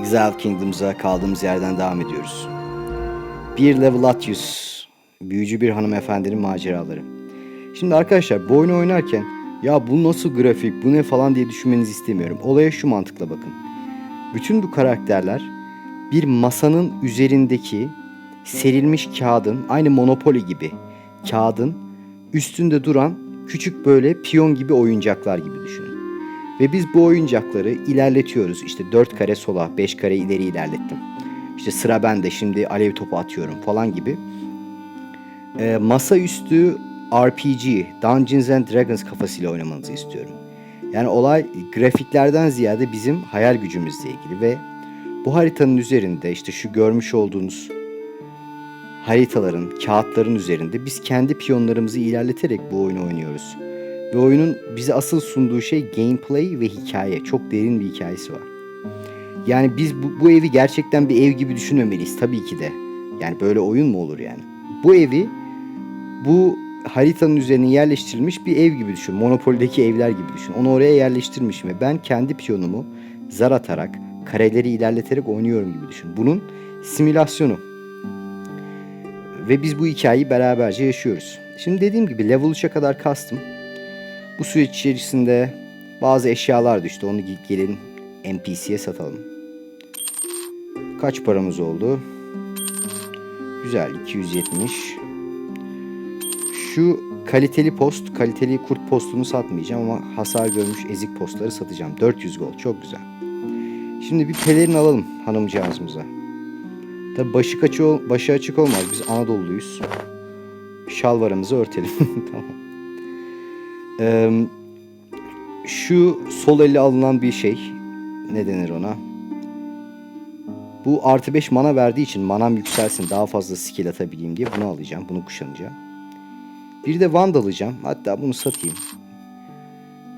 Exile Kingdom'za kaldığımız yerden devam ediyoruz. Bir level Latius, büyücü bir hanımefendinin maceraları. Şimdi arkadaşlar bu oyunu oynarken ya bu nasıl grafik, bu ne falan diye düşünmenizi istemiyorum. Olaya şu mantıkla bakın. Bütün bu karakterler bir masanın üzerindeki serilmiş kağıdın, aynı Monopoly gibi kağıdın üstünde duran küçük böyle piyon gibi oyuncaklar gibi düşünün. Ve biz bu oyuncakları ilerletiyoruz. İşte 4 kare sola, 5 kare ileri ilerlettim. İşte sıra bende şimdi alev topu atıyorum falan gibi. Ee, masaüstü RPG, Dungeons and Dragons kafasıyla oynamanızı istiyorum. Yani olay grafiklerden ziyade bizim hayal gücümüzle ilgili ve bu haritanın üzerinde işte şu görmüş olduğunuz haritaların, kağıtların üzerinde biz kendi piyonlarımızı ilerleterek bu oyunu oynuyoruz. Ve oyunun bize asıl sunduğu şey gameplay ve hikaye. Çok derin bir hikayesi var. Yani biz bu, bu evi gerçekten bir ev gibi düşünmemeliyiz tabii ki de. Yani böyle oyun mu olur yani? Bu evi bu haritanın üzerine yerleştirilmiş bir ev gibi düşün. Monopoly'deki evler gibi düşün. Onu oraya yerleştirmişim ve ben kendi piyonumu zar atarak, kareleri ilerleterek oynuyorum gibi düşün. Bunun simülasyonu. Ve biz bu hikayeyi beraberce yaşıyoruz. Şimdi dediğim gibi level 3'e kadar kastım. Bu süreç içerisinde bazı eşyalar düştü. Onu git gelin NPC'ye satalım. Kaç paramız oldu? Güzel 270. Şu kaliteli post, kaliteli kurt postunu satmayacağım ama hasar görmüş ezik postları satacağım. 400 gold çok güzel. Şimdi bir pelerin alalım hanımcağızımıza. Tabi başı, kaçı başı açık olmaz. Biz Anadolu'luyuz. Şalvarımızı örtelim. tamam. Eee, şu sol elle alınan bir şey. Ne denir ona? Bu artı 5 mana verdiği için manam yükselsin daha fazla skill atabileyim diye bunu alacağım. Bunu kuşanacağım. Bir de Wand alacağım. Hatta bunu satayım.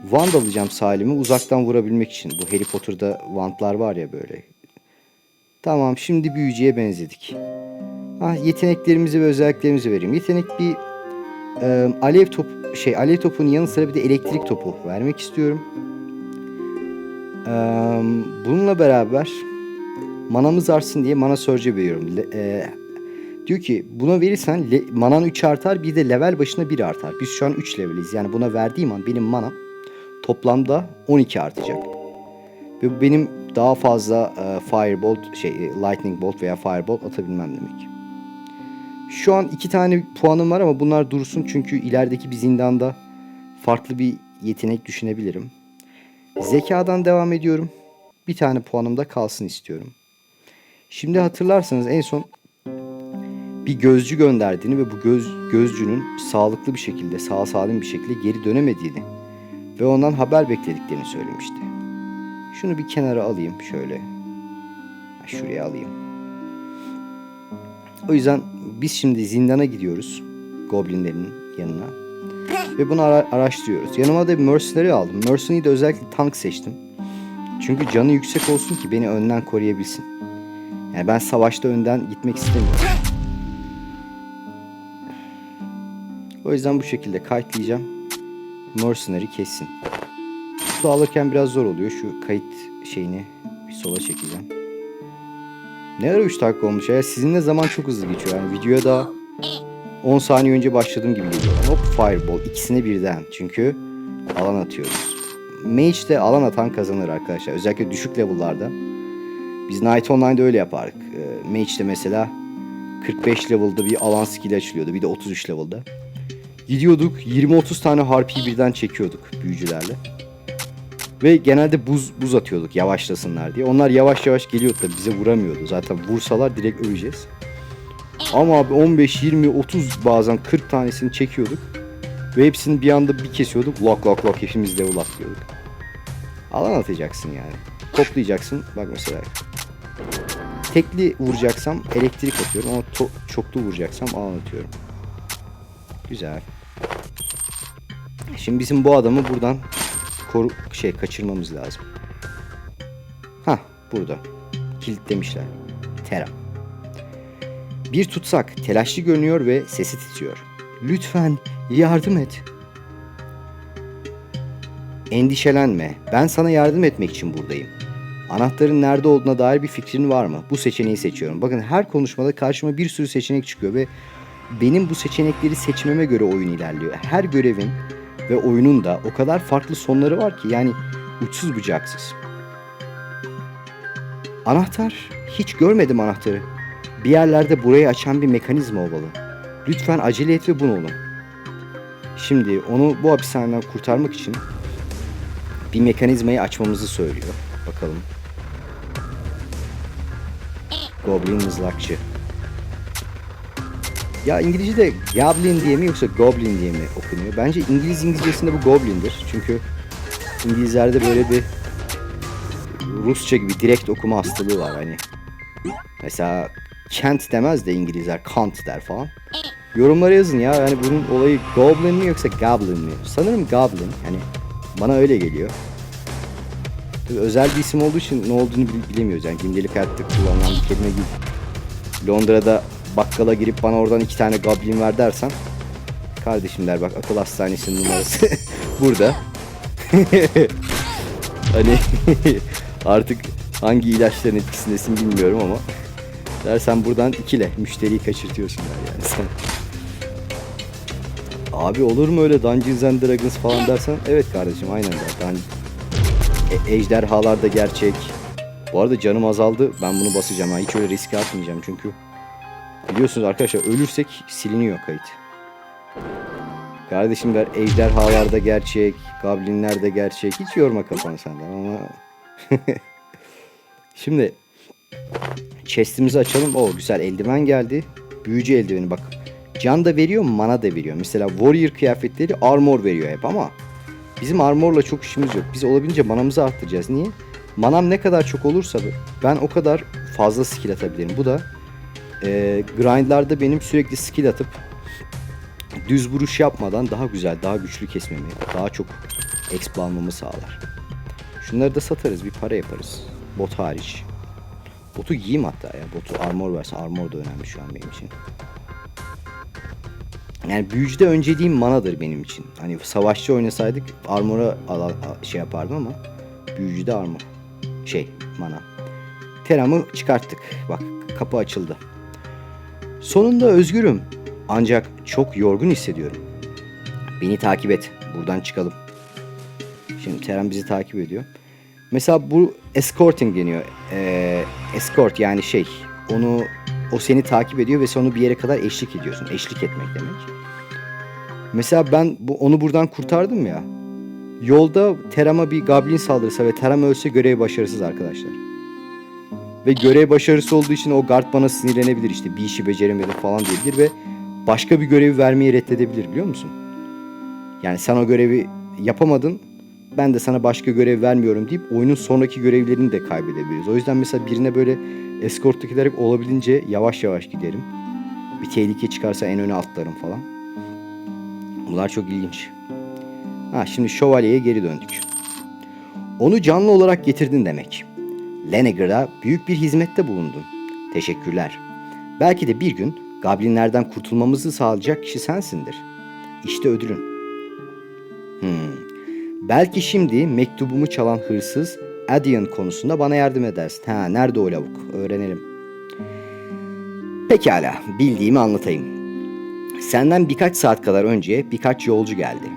Wand alacağım Salim'i uzaktan vurabilmek için. Bu Harry Potter'da Wand'lar var ya böyle. Tamam şimdi büyücüye benzedik. Ha, yeteneklerimizi ve özelliklerimizi vereyim. Yetenek bir e, alev top şey alev topunun yanı sıra bir de elektrik topu vermek istiyorum. E, bununla beraber manamız artsın diye mana surge veriyorum. E, diyor ki buna verirsen le- manan 3 artar bir de level başına 1 artar. Biz şu an 3 leveliz. Yani buna verdiğim an benim manam toplamda 12 artacak. Ve bu benim daha fazla e, firebolt şey lightning bolt veya firebolt atabilmem demek. Şu an iki tane puanım var ama bunlar dursun çünkü ilerideki bir zindanda farklı bir yetenek düşünebilirim. Zekadan devam ediyorum. Bir tane puanım da kalsın istiyorum. Şimdi hatırlarsanız en son bir gözcü gönderdiğini ve bu göz, gözcünün sağlıklı bir şekilde, sağ salim bir şekilde geri dönemediğini ve ondan haber beklediklerini söylemişti. Şunu bir kenara alayım şöyle. Şuraya alayım. O yüzden biz şimdi zindana gidiyoruz. Goblinlerin yanına. Ve bunu ara- araştırıyoruz. Yanıma da bir Mercenary aldım. Mercenary'de özellikle tank seçtim. Çünkü canı yüksek olsun ki beni önden koruyabilsin. Yani ben savaşta önden gitmek istemiyorum. O yüzden bu şekilde kayıtlayacağım. Mercenary kessin. Su alırken biraz zor oluyor. Şu kayıt şeyini bir sola çekeceğim. Ne ara 3 dakika olmuş ya. Sizinle zaman çok hızlı geçiyor. Yani videoya daha 10 saniye önce başladığım gibi geliyor. Hop fireball. ikisine birden. Çünkü alan atıyoruz. Mage de alan atan kazanır arkadaşlar. Özellikle düşük level'larda. Biz Night Online'da öyle yapardık. Ee, Mage'de mesela 45 level'da bir alan skill açılıyordu. Bir de 33 level'da. Gidiyorduk 20-30 tane harpiyi birden çekiyorduk büyücülerle. Ve genelde buz buz atıyorduk yavaşlasınlar diye. Onlar yavaş yavaş geliyordu da bize vuramıyordu. Zaten vursalar direkt öleceğiz. Ama abi 15, 20, 30 bazen 40 tanesini çekiyorduk. Ve hepsini bir anda bir kesiyorduk. Lok lok lok hepimiz level atlıyorduk. Alan atacaksın yani. Toplayacaksın. Bak mesela. Tekli vuracaksam elektrik atıyorum ama çoklu vuracaksam alan atıyorum. Güzel. Şimdi bizim bu adamı buradan koru şey kaçırmamız lazım. Ha burada. Kilitlemişler. Tera. Bir tutsak telaşlı görünüyor ve sesi titriyor. Lütfen yardım et. Endişelenme. Ben sana yardım etmek için buradayım. Anahtarın nerede olduğuna dair bir fikrin var mı? Bu seçeneği seçiyorum. Bakın her konuşmada karşıma bir sürü seçenek çıkıyor ve benim bu seçenekleri seçmeme göre oyun ilerliyor. Her görevin ve oyunun da o kadar farklı sonları var ki yani uçsuz bucaksız. Anahtar. Hiç görmedim anahtarı. Bir yerlerde burayı açan bir mekanizma olmalı. Lütfen acele et ve bunu olun. Şimdi onu bu hapishaneden kurtarmak için bir mekanizmayı açmamızı söylüyor. Bakalım. Goblin mızrakçı. Ya İngilizce'de Goblin diye mi yoksa Goblin diye mi okunuyor? Bence İngiliz İngilizcesinde bu Goblin'dir. Çünkü İngilizlerde böyle bir Rusça gibi direkt okuma hastalığı var hani. Mesela Kent demez de İngilizler Kant der falan. Yorumlara yazın ya yani bunun olayı Goblin mi yoksa Goblin mi? Sanırım Goblin yani bana öyle geliyor. Tabii özel bir isim olduğu için ne olduğunu bil- bilemiyoruz yani gündelik hayatta kullanılan bir kelime değil. Londra'da bakkala girip bana oradan iki tane Goblin ver dersen kardeşim der bak akıl hastanesinin numarası burada. hani artık hangi ilaçların etkisindesin bilmiyorum ama dersen buradan ikile müşteriyi kaçırtıyorsun der yani sen. Abi olur mu öyle Dungeons and Dragons falan dersen evet kardeşim aynen der. Dun- E- ejderhalar da gerçek. Bu arada canım azaldı. Ben bunu basacağım. Ha. Hiç öyle riske atmayacağım çünkü. Biliyorsunuz arkadaşlar ölürsek siliniyor kayıt. Kardeşim der ejderhalar da gerçek, goblinler de gerçek. Hiç yorma kafanı senden ama... Şimdi chest'imizi açalım. O güzel eldiven geldi. Büyücü eldiveni bak. Can da veriyor, mana da veriyor. Mesela warrior kıyafetleri armor veriyor hep ama bizim armorla çok işimiz yok. Biz olabildiğince manamızı arttıracağız. Niye? Manam ne kadar çok olursa ben o kadar fazla skill atabilirim. Bu da e, grindlarda benim sürekli skill atıp düz vuruş yapmadan daha güzel, daha güçlü kesmemi, daha çok exp almamı sağlar. Şunları da satarız, bir para yaparız. Bot hariç. Botu giyeyim hatta ya. Botu armor versin. Armor da önemli şu an benim için. Yani büyücüde önceliğim manadır benim için. Hani savaşçı oynasaydık armora şey yapardım ama büyücüde armor. Şey mana. Teram'ı çıkarttık. Bak kapı açıldı. Sonunda özgürüm. Ancak çok yorgun hissediyorum. Beni takip et. Buradan çıkalım. Şimdi Teram bizi takip ediyor. Mesela bu escorting deniyor. Ee, escort yani şey onu o seni takip ediyor ve sonra bir yere kadar eşlik ediyorsun. Eşlik etmek demek. Mesela ben bu onu buradan kurtardım ya. Yolda Teram'a bir goblin saldırırsa ve Teram ölse görev başarısız arkadaşlar. Ve görev başarısı olduğu için o guard bana sinirlenebilir işte bir işi beceremedim falan diyebilir ve başka bir görevi vermeyi reddedebilir biliyor musun? Yani sen o görevi yapamadın ben de sana başka görev vermiyorum deyip oyunun sonraki görevlerini de kaybedebiliriz. O yüzden mesela birine böyle eskortluk ederek olabildiğince yavaş yavaş giderim. Bir tehlike çıkarsa en öne atlarım falan. Bunlar çok ilginç. Ha şimdi şövalyeye geri döndük. Onu canlı olarak getirdin demek. Lenneger'a büyük bir hizmette bulundun. Teşekkürler. Belki de bir gün goblinlerden kurtulmamızı sağlayacak kişi sensindir. İşte ödülün. Hmm. Belki şimdi mektubumu çalan hırsız Adian konusunda bana yardım edersin. Ha nerede o lavuk? Öğrenelim. Pekala, bildiğimi anlatayım. Senden birkaç saat kadar önce birkaç yolcu geldi.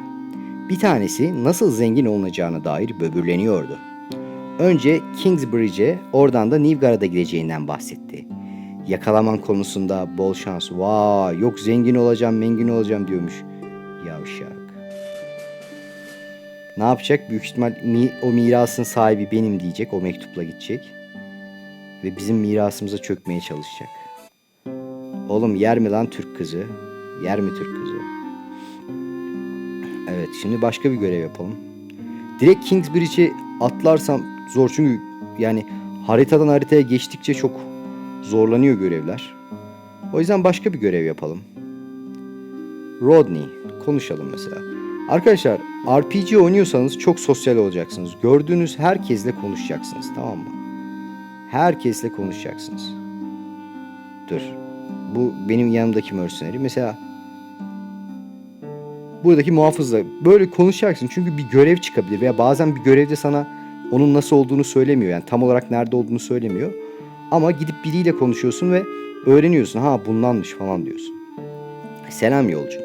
Bir tanesi nasıl zengin olunacağına dair böbürleniyordu. Önce Kingsbridge'e oradan da Nilfgaard'a gideceğinden bahsetti. Yakalaman konusunda bol şans. Vay yok zengin olacağım mengin olacağım diyormuş. Yavşak. Ne yapacak? Büyük ihtimal mi- o mirasın sahibi benim diyecek. O mektupla gidecek. Ve bizim mirasımıza çökmeye çalışacak. Oğlum yer mi lan Türk kızı? Yer mi Türk kızı? Evet şimdi başka bir görev yapalım. Direkt Kingsbridge'e atlarsam zor çünkü yani haritadan haritaya geçtikçe çok zorlanıyor görevler. O yüzden başka bir görev yapalım. Rodney. Konuşalım mesela. Arkadaşlar RPG oynuyorsanız çok sosyal olacaksınız. Gördüğünüz herkesle konuşacaksınız tamam mı? Herkesle konuşacaksınız. Dur. Bu benim yanımdaki mercenary. Mesela buradaki muhafızla böyle konuşacaksın. Çünkü bir görev çıkabilir veya bazen bir görevde sana onun nasıl olduğunu söylemiyor. Yani tam olarak nerede olduğunu söylemiyor. Ama gidip biriyle konuşuyorsun ve öğreniyorsun. Ha bundanmış falan diyorsun. Selam yolcu.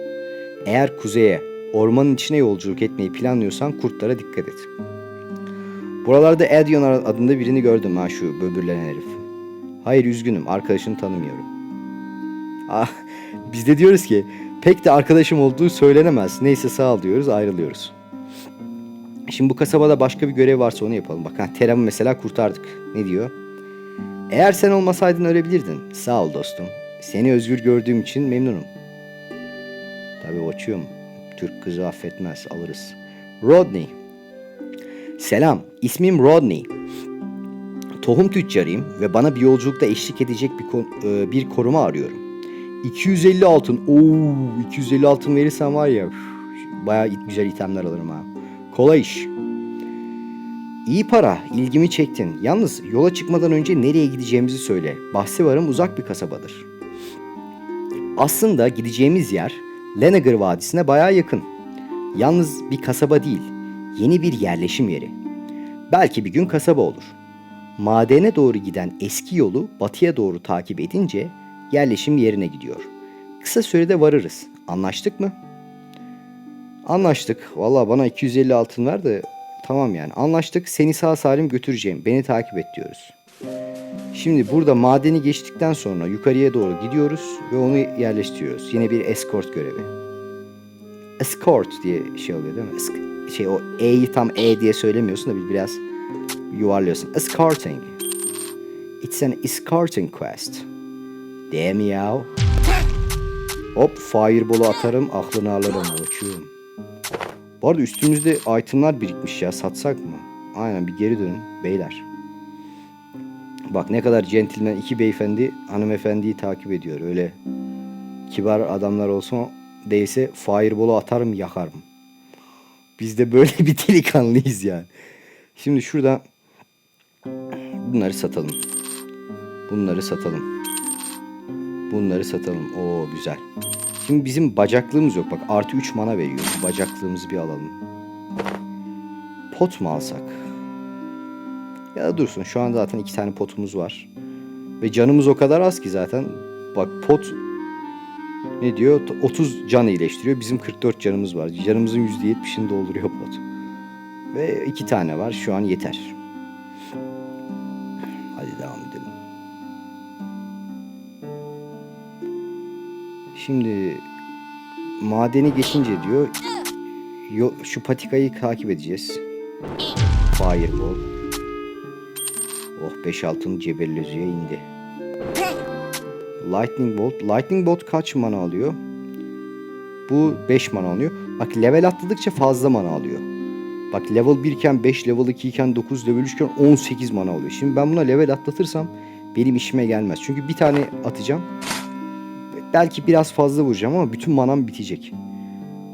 Eğer kuzeye, ormanın içine yolculuk etmeyi planlıyorsan kurtlara dikkat et. Buralarda Edion adında birini gördüm ha şu böbürlenen herif. Hayır üzgünüm arkadaşını tanımıyorum. Ah, biz de diyoruz ki pek de arkadaşım olduğu söylenemez. Neyse sağ ol diyoruz ayrılıyoruz. Şimdi bu kasabada başka bir görev varsa onu yapalım. Bak ha, Teram'ı mesela kurtardık. Ne diyor? Eğer sen olmasaydın ölebilirdin. Sağ ol dostum. Seni özgür gördüğüm için memnunum. Tabii uçuyor mu? Türk kızı affetmez alırız. Rodney. Selam, ismim Rodney. Tohum tüccarıyım ve bana bir yolculukta eşlik edecek bir, e, bir koruma arıyorum. 250 altın. Oo, 250 altın verirsen var ya bayağı güzel itemler alırım ha. Kolay iş. İyi para, ilgimi çektin. Yalnız yola çıkmadan önce nereye gideceğimizi söyle. Bahsi varım uzak bir kasabadır. Aslında gideceğimiz yer Lenager Vadisi'ne bayağı yakın. Yalnız bir kasaba değil, yeni bir yerleşim yeri. Belki bir gün kasaba olur. Madene doğru giden eski yolu batıya doğru takip edince yerleşim yerine gidiyor. Kısa sürede varırız. Anlaştık mı? Anlaştık. Valla bana 250 altın ver de tamam yani. Anlaştık. Seni sağ salim götüreceğim. Beni takip et diyoruz. Şimdi burada madeni geçtikten sonra yukarıya doğru gidiyoruz ve onu yerleştiriyoruz. Yine bir escort görevi. Escort diye şey oluyor değil mi? Esc- şey o E'yi tam E diye söylemiyorsun da bir biraz yuvarlıyorsun. Escorting. It's an escorting quest. Damn ya. Hop fireball'u atarım aklını alırım uçuyorum. Bu arada üstümüzde itemlar birikmiş ya satsak mı? Aynen bir geri dönün beyler. Bak ne kadar centilmen iki beyefendi hanımefendiyi takip ediyor. Öyle kibar adamlar olsun değilse fireball'u atarım yakarım. Biz de böyle bir delikanlıyız yani. Şimdi şurada bunları satalım. Bunları satalım. Bunları satalım. Oo güzel. Şimdi bizim bacaklığımız yok. Bak artı 3 mana veriyor. Bacaklığımızı bir alalım. Pot mu alsak? Ya da dursun. Şu an zaten iki tane potumuz var. Ve canımız o kadar az ki zaten. Bak pot ne diyor? 30 can iyileştiriyor. Bizim 44 canımız var. Canımızın %70'ini dolduruyor pot. Ve iki tane var. Şu an yeter. Şimdi madeni geçince diyor yo, şu patikayı takip edeceğiz. Fireball. Oh 5 altın cebellezüye indi. Lightning Bolt. Lightning Bolt kaç mana alıyor? Bu 5 mana alıyor. Bak level atladıkça fazla mana alıyor. Bak level 1 iken 5, level 2 iken 9, level 3 iken 18 mana alıyor. Şimdi ben buna level atlatırsam benim işime gelmez. Çünkü bir tane atacağım. Belki biraz fazla vuracağım ama bütün manam bitecek.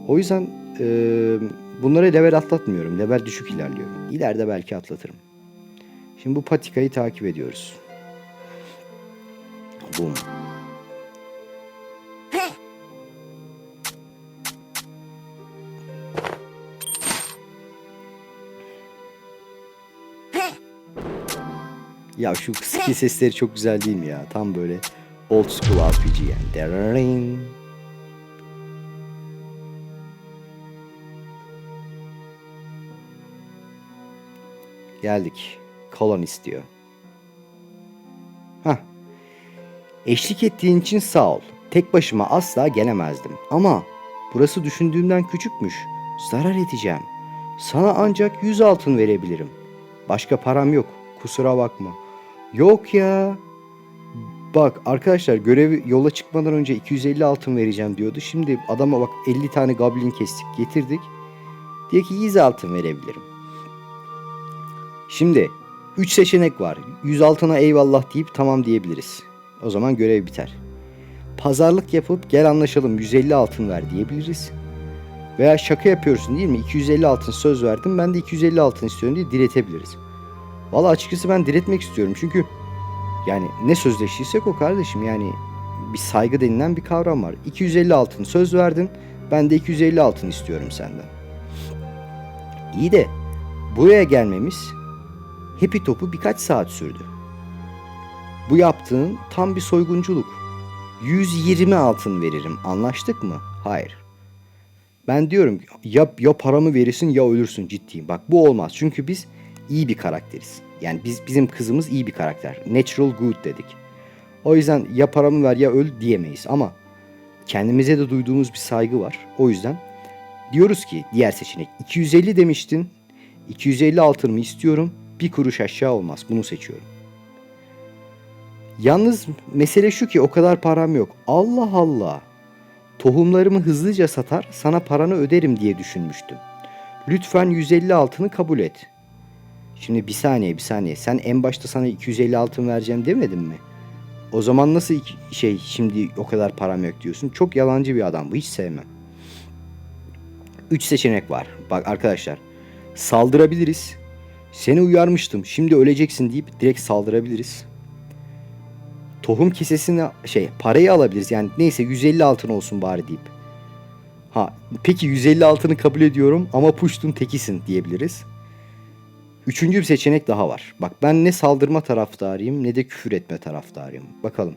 O yüzden eee bunlara level atlatmıyorum. Level düşük ilerliyorum. İleride belki atlatırım. Şimdi bu patikayı takip ediyoruz. Boom. Ya şu skill sesleri çok güzel değil mi ya? Tam böyle old school RPG yani. Geldik. Colonist diyor. Hah. Eşlik ettiğin için sağ ol. Tek başıma asla gelemezdim. Ama burası düşündüğümden küçükmüş. Zarar edeceğim. Sana ancak 100 altın verebilirim. Başka param yok. Kusura bakma. Yok ya. Bak arkadaşlar görevi yola çıkmadan önce 250 altın vereceğim diyordu. Şimdi adama bak 50 tane goblin kestik getirdik. Diyor ki 100 altın verebilirim. Şimdi 3 seçenek var. 100 altına eyvallah deyip tamam diyebiliriz. O zaman görev biter. Pazarlık yapıp gel anlaşalım 150 altın ver diyebiliriz. Veya şaka yapıyorsun değil mi? 250 altın söz verdim ben de 250 altın istiyorum diye diretebiliriz. Valla açıkçası ben diretmek istiyorum çünkü yani ne sözleştiysek o kardeşim yani bir saygı denilen bir kavram var. 250 altın söz verdin ben de 250 altın istiyorum senden. İyi de buraya gelmemiz Happy Top'u birkaç saat sürdü. Bu yaptığın tam bir soygunculuk. 120 altın veririm. Anlaştık mı? Hayır. Ben diyorum ya, ya paramı verirsin ya ölürsün ciddiyim. Bak bu olmaz. Çünkü biz iyi bir karakteriz. Yani biz bizim kızımız iyi bir karakter. Natural good dedik. O yüzden ya paramı ver ya öl diyemeyiz ama kendimize de duyduğumuz bir saygı var. O yüzden diyoruz ki diğer seçenek 250 demiştin. 250 altınımı istiyorum. Bir kuruş aşağı olmaz. Bunu seçiyorum. Yalnız mesele şu ki o kadar param yok. Allah Allah. Tohumlarımı hızlıca satar, sana paranı öderim diye düşünmüştüm. Lütfen 150 altını kabul et. Şimdi bir saniye bir saniye. Sen en başta sana 250 altın vereceğim demedin mi? O zaman nasıl şey şimdi o kadar param yok diyorsun? Çok yalancı bir adam bu. Hiç sevmem. 3 seçenek var. Bak arkadaşlar. Saldırabiliriz. Seni uyarmıştım. Şimdi öleceksin deyip direkt saldırabiliriz. Tohum kesesini şey parayı alabiliriz. Yani neyse 150 altın olsun bari deyip. Ha peki 150 altını kabul ediyorum ama puştun tekisin diyebiliriz. Üçüncü bir seçenek daha var. Bak ben ne saldırma taraftarıyım ne de küfür etme taraftarıyım. Bakalım.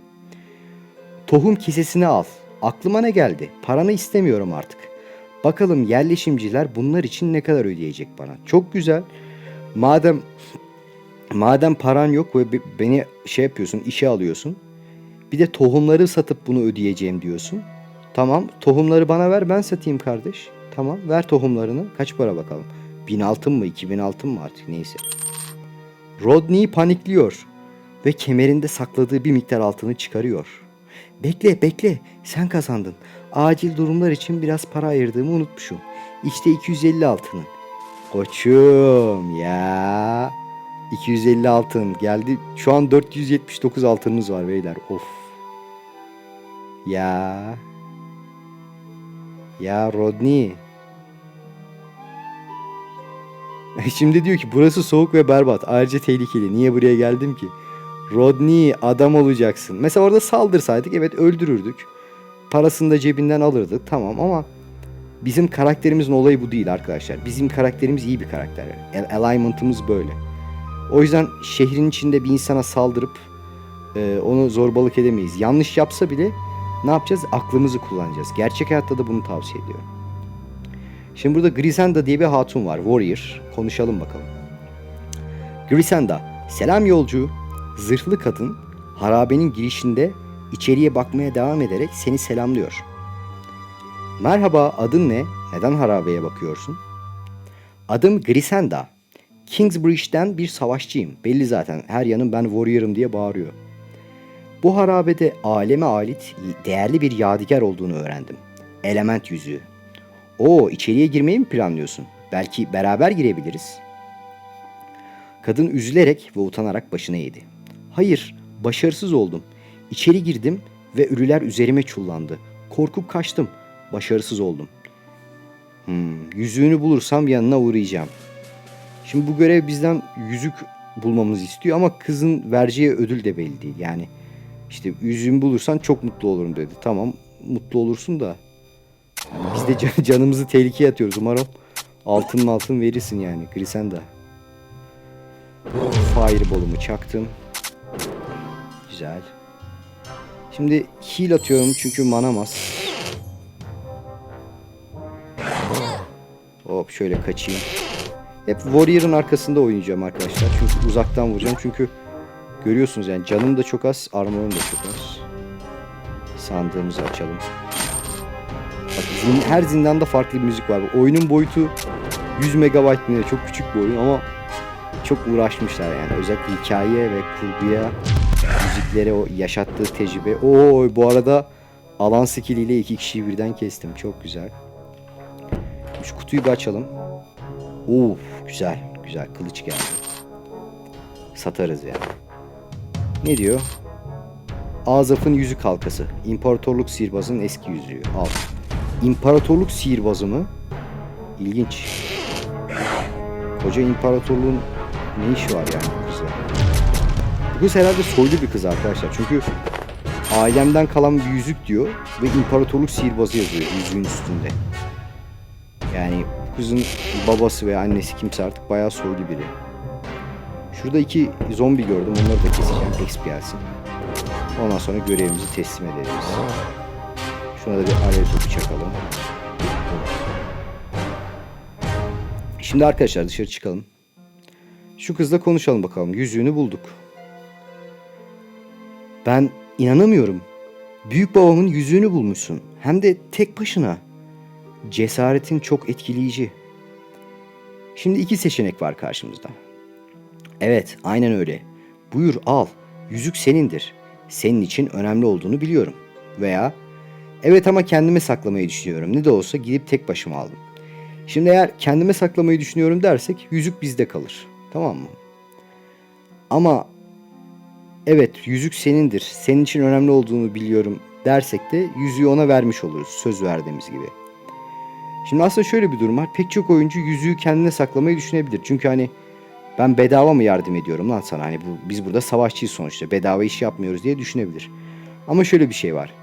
Tohum kesesini al. Aklıma ne geldi? Paranı istemiyorum artık. Bakalım yerleşimciler bunlar için ne kadar ödeyecek bana. Çok güzel. Madem madem paran yok ve be- beni şey yapıyorsun, işe alıyorsun. Bir de tohumları satıp bunu ödeyeceğim diyorsun. Tamam, tohumları bana ver ben satayım kardeş. Tamam, ver tohumlarını. Kaç para bakalım? 1000 altın mı, 2000 altın mı artık neyse. Rodney panikliyor ve kemerinde sakladığı bir miktar altını çıkarıyor. Bekle, bekle. Sen kazandın. Acil durumlar için biraz para ayırdığımı unutmuşum. İşte 250 altının. Koçum ya. 250 altın geldi. Şu an 479 altınımız var beyler. Of. Ya. Ya Rodney. Şimdi diyor ki burası soğuk ve berbat. Ayrıca tehlikeli. Niye buraya geldim ki? Rodney adam olacaksın. Mesela orada saldırsaydık evet öldürürdük. Parasını da cebinden alırdık tamam ama bizim karakterimizin olayı bu değil arkadaşlar. Bizim karakterimiz iyi bir karakter. Al- Alignment'ımız böyle. O yüzden şehrin içinde bir insana saldırıp e, onu zorbalık edemeyiz. Yanlış yapsa bile ne yapacağız? Aklımızı kullanacağız. Gerçek hayatta da bunu tavsiye ediyorum. Şimdi burada Grisenda diye bir hatun var. Warrior. Konuşalım bakalım. Grisenda. Selam yolcu. Zırhlı kadın harabenin girişinde içeriye bakmaya devam ederek seni selamlıyor. Merhaba adın ne? Neden harabeye bakıyorsun? Adım Grisenda. Kingsbridge'den bir savaşçıyım. Belli zaten her yanım ben warrior'ım diye bağırıyor. Bu harabede aleme ait değerli bir yadigar olduğunu öğrendim. Element yüzüğü. Oo içeriye girmeyi mi planlıyorsun? Belki beraber girebiliriz. Kadın üzülerek ve utanarak başını eğdi. Hayır, başarısız oldum. İçeri girdim ve ölüler üzerime çullandı. Korkup kaçtım. Başarısız oldum. Hmm, yüzüğünü bulursam yanına uğrayacağım. Şimdi bu görev bizden yüzük bulmamızı istiyor ama kızın vereceği ödül de belli değil. Yani işte yüzüğümü bulursan çok mutlu olurum dedi. Tamam mutlu olursun da biz de can- canımızı tehlikeye atıyoruz. Umarım altın altın verirsin yani Grisenda. Fireball'umu çaktım. Güzel. Şimdi heal atıyorum çünkü manamaz. Hop şöyle kaçayım. Hep Warrior'ın arkasında oynayacağım arkadaşlar. Çünkü uzaktan vuracağım. Çünkü görüyorsunuz yani canım da çok az, armorum da çok az. Sandığımızı açalım. Bak her zindanda farklı bir müzik var. Oyunun boyutu 100 MB mi ne? çok küçük bir oyun ama çok uğraşmışlar yani. Özellikle hikayeye ve kurguya, müziklere o yaşattığı tecrübe. Oo bu arada alan skill ile iki kişiyi birden kestim. Çok güzel. Şu kutuyu bir açalım. Uf güzel güzel kılıç geldi. Satarız yani. Ne diyor? Azaf'ın yüzük halkası. İmparatorluk sihirbazının eski yüzüğü. Al. İmparatorluk sihirbazı mı? İlginç. Koca imparatorluğun ne işi var yani bu kızla? Bu kız herhalde soylu bir kız arkadaşlar. Çünkü ailemden kalan bir yüzük diyor ve imparatorluk sihirbazı yazıyor yüzüğün üstünde. Yani bu kızın babası ve annesi kimse artık bayağı soylu biri. Şurada iki zombi gördüm. Onları da keseceğim. Exp gelsin. Ondan sonra görevimizi teslim ederiz. Şuna da bir alev çakalım. Şimdi arkadaşlar dışarı çıkalım. Şu kızla konuşalım bakalım. Yüzüğünü bulduk. Ben inanamıyorum. Büyük babamın yüzüğünü bulmuşsun. Hem de tek başına. Cesaretin çok etkileyici. Şimdi iki seçenek var karşımızda. Evet, aynen öyle. Buyur al. Yüzük senindir. Senin için önemli olduğunu biliyorum. Veya evet ama kendime saklamayı düşünüyorum. Ne de olsa gidip tek başıma aldım. Şimdi eğer kendime saklamayı düşünüyorum dersek yüzük bizde kalır. Tamam mı? Ama evet yüzük senindir. Senin için önemli olduğunu biliyorum dersek de yüzüğü ona vermiş oluruz. Söz verdiğimiz gibi. Şimdi aslında şöyle bir durum var. Pek çok oyuncu yüzüğü kendine saklamayı düşünebilir. Çünkü hani ben bedava mı yardım ediyorum lan sana? Hani bu, biz burada savaşçıyız sonuçta. Bedava iş yapmıyoruz diye düşünebilir. Ama şöyle bir şey var.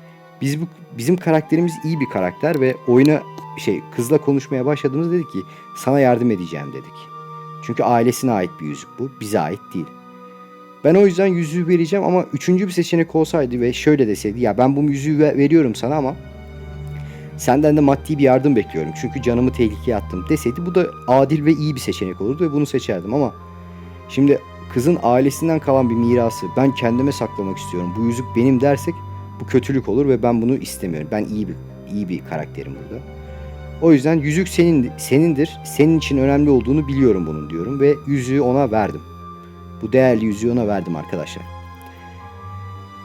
Biz bu bizim karakterimiz iyi bir karakter ve oyuna şey kızla konuşmaya başladığımızda dedik ki sana yardım edeceğim dedik. Çünkü ailesine ait bir yüzük bu. Bize ait değil. Ben o yüzden yüzüğü vereceğim ama üçüncü bir seçenek olsaydı ve şöyle deseydi ya ben bu yüzüğü ve- veriyorum sana ama senden de maddi bir yardım bekliyorum. Çünkü canımı tehlikeye attım deseydi bu da adil ve iyi bir seçenek olurdu ve bunu seçerdim ama şimdi kızın ailesinden kalan bir mirası ben kendime saklamak istiyorum. Bu yüzük benim dersek bu kötülük olur ve ben bunu istemiyorum. Ben iyi bir iyi bir karakterim burada. O yüzden yüzük senin senindir. Senin için önemli olduğunu biliyorum bunun diyorum ve yüzüğü ona verdim. Bu değerli yüzüğü ona verdim arkadaşlar.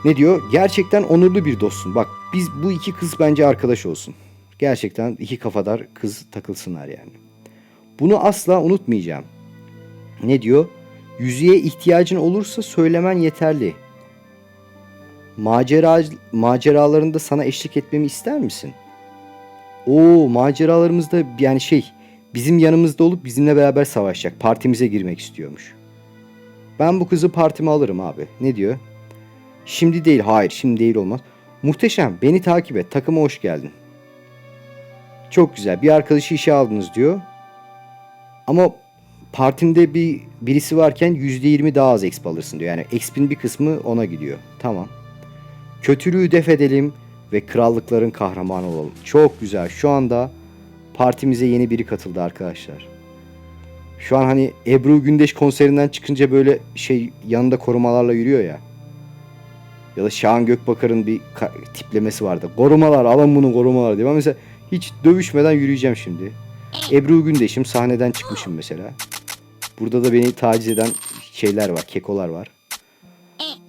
Ne diyor? Gerçekten onurlu bir dostsun. Bak biz bu iki kız bence arkadaş olsun. Gerçekten iki kafadar kız takılsınlar yani. Bunu asla unutmayacağım. Ne diyor? Yüzüğe ihtiyacın olursa söylemen yeterli. Macera maceralarında sana eşlik etmemi ister misin? Oo maceralarımızda yani şey bizim yanımızda olup bizimle beraber savaşacak. Partimize girmek istiyormuş. Ben bu kızı partime alırım abi. Ne diyor? Şimdi değil. Hayır şimdi değil olmaz. Muhteşem. Beni takip et. Takıma hoş geldin. Çok güzel. Bir arkadaşı işe aldınız diyor. Ama partimde bir birisi varken %20 daha az exp alırsın diyor. Yani exp'in bir kısmı ona gidiyor. Tamam. Kötülüğü def edelim ve krallıkların kahramanı olalım. Çok güzel. Şu anda partimize yeni biri katıldı arkadaşlar. Şu an hani Ebru Gündeş konserinden çıkınca böyle şey yanında korumalarla yürüyor ya. Ya da Şahan Gökbakar'ın bir tiplemesi vardı. Korumalar alın bunu korumalar diye. Ben mesela hiç dövüşmeden yürüyeceğim şimdi. Ebru Gündeş'im sahneden çıkmışım mesela. Burada da beni taciz eden şeyler var, kekolar var.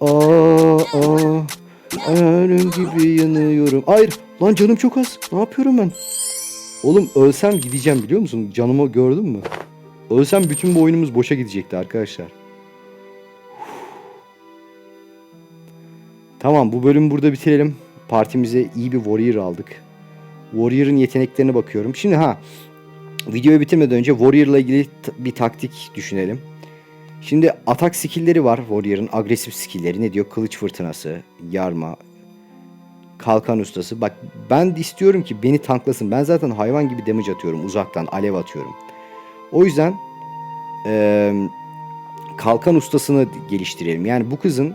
Aa, aa, ölüm gibi yanıyorum. Hayır, lan canım çok az. Ne yapıyorum ben? Oğlum ölsem gideceğim biliyor musun? Canımı gördün mü? Ölsem bütün bu oyunumuz boşa gidecekti arkadaşlar. Tamam bu bölümü burada bitirelim. Partimize iyi bir warrior aldık. Warrior'ın yeteneklerine bakıyorum. Şimdi ha videoyu bitirmeden önce Warrior'la ilgili bir taktik düşünelim. Şimdi atak skill'leri var Warrior'ın agresif skill'leri. Ne diyor? Kılıç fırtınası, yarma, kalkan ustası. Bak ben istiyorum ki beni tanklasın. Ben zaten hayvan gibi damage atıyorum uzaktan, alev atıyorum. O yüzden eee, kalkan ustasını geliştirelim. Yani bu kızın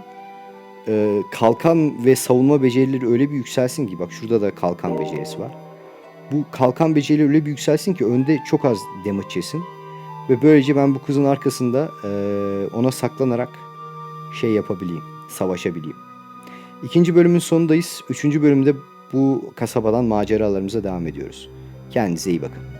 eee, kalkan ve savunma becerileri öyle bir yükselsin ki bak şurada da kalkan becerisi var. Bu kalkan becerileri öyle bir yükselsin ki önde çok az damage yesin. Ve böylece ben bu kızın arkasında eee, ona saklanarak şey yapabileyim, savaşabileyim. İkinci bölümün sonundayız. Üçüncü bölümde bu kasabadan maceralarımıza devam ediyoruz. Kendinize iyi bakın.